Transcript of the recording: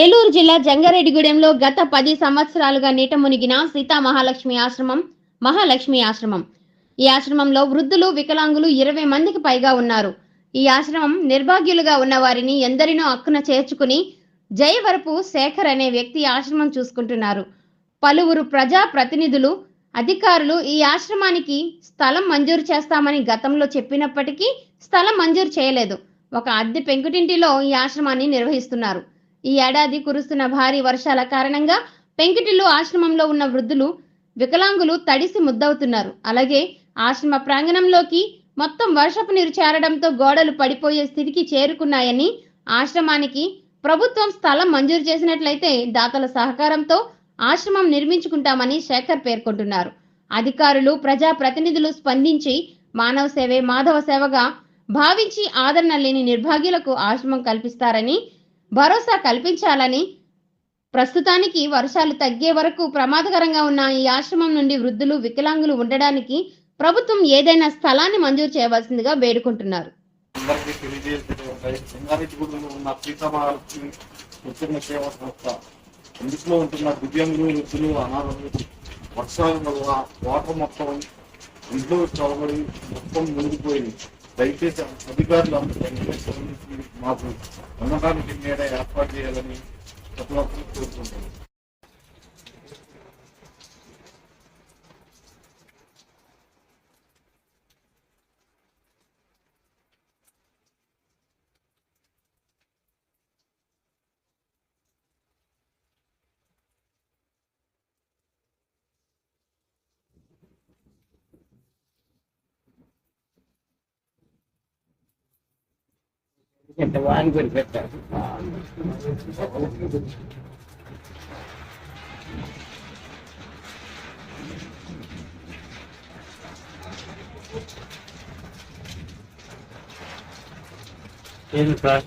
ఏలూరు జిల్లా జంగారెడ్డిగూడెంలో గత పది సంవత్సరాలుగా నీట మునిగిన సీతా మహాలక్ష్మి ఆశ్రమం మహాలక్ష్మి ఆశ్రమం. ఈ ఆశ్రమంలో వృద్ధులు వికలాంగులు ఇరవై మందికి పైగా ఉన్నారు. ఈ ఆశ్రమం నిర్భాగ్యులుగా ఉన్న వారిని ఎందరినో అక్కున చేర్చుకుని జయవరపు శేఖర్ అనే వ్యక్తి ఆశ్రమం చూసుకుంటున్నారు. పలువురు ప్రజా ప్రతినిధులు అధికారులు ఈ ఆశ్రమానికి స్థలం మంజూరు చేస్తామని గతంలో చెప్పినప్పటికీ స్థలం మంజూరు చేయలేదు. ఒక అద్దె పెంకుటింటిలో ఈ ఆశ్రమాన్ని నిర్వహిస్తున్నారు. ఈ ఏడాది కురుస్తున్న భారీ వర్షాల కారణంగా పెంకిటిల్లు ఆశ్రమంలో ఉన్న వృద్ధులు వికలాంగులు తడిసి ముద్దవుతున్నారు. అలాగే ఆశ్రమ ప్రాంగణంలోకి మొత్తం వర్షపు నీరు చేరడంతో గోడలు పడిపోయే స్థితికి చేరుకున్నాయని ఆశ్రమానికి ప్రభుత్వం స్థలం మంజూరు చేసినట్లయితే దాతల సహకారంతో ఆశ్రమం నిర్మించుకుంటామని శేఖర్ పేర్కొంటున్నారు. అధికారులు ప్రజా ప్రతినిధులు స్పందించి మానవ సేవే మాధవ సేవగా భావించి ఆదరణ లేని నిర్భాగ్యులకు ఆశ్రమం కల్పిస్తారని భరోసా కల్పించాలని ప్రస్తుతానికి వర్షాలు తగ్గే వరకు ప్రమాదకరంగా ఉన్న ఈ ఆశ్రమం నుండి వృద్ధులు వికలాంగులు ఉండడానికి ప్రభుత్వం ఏదైనా స్థలాన్ని మంజూరు చేయవలసిందిగా వేడుకుంటున్నారు. అందరికీ ఇందులో ఉంటున్న దివ్యాంగులు వృద్ధులు అనాథలు వర్షాల వల్ల వాటర్ మొత్తం ఇంట్లో చదవడి మొత్తం మునిగిపోయింది. దయచేసి అధికారులు అందరూ మాకు ఉండడానికి మేడ ఏర్పాటు చేయాలని ప్రతి ఒక్కరు కోరుకుంటున్నాను. ఎంత వాని కొని పెట్టారు? ఏది సార్